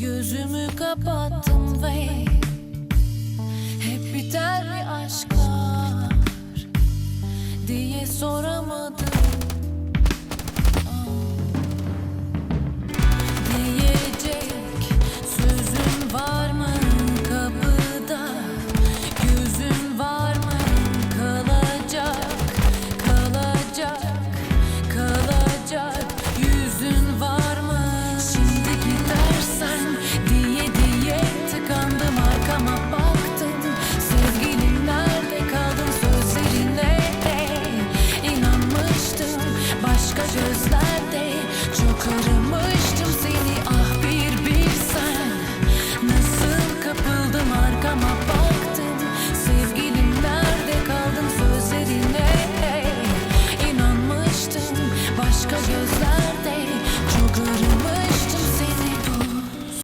Gözümü kapattım ve Hep biter mi aşklar Diye soramadım cause you're something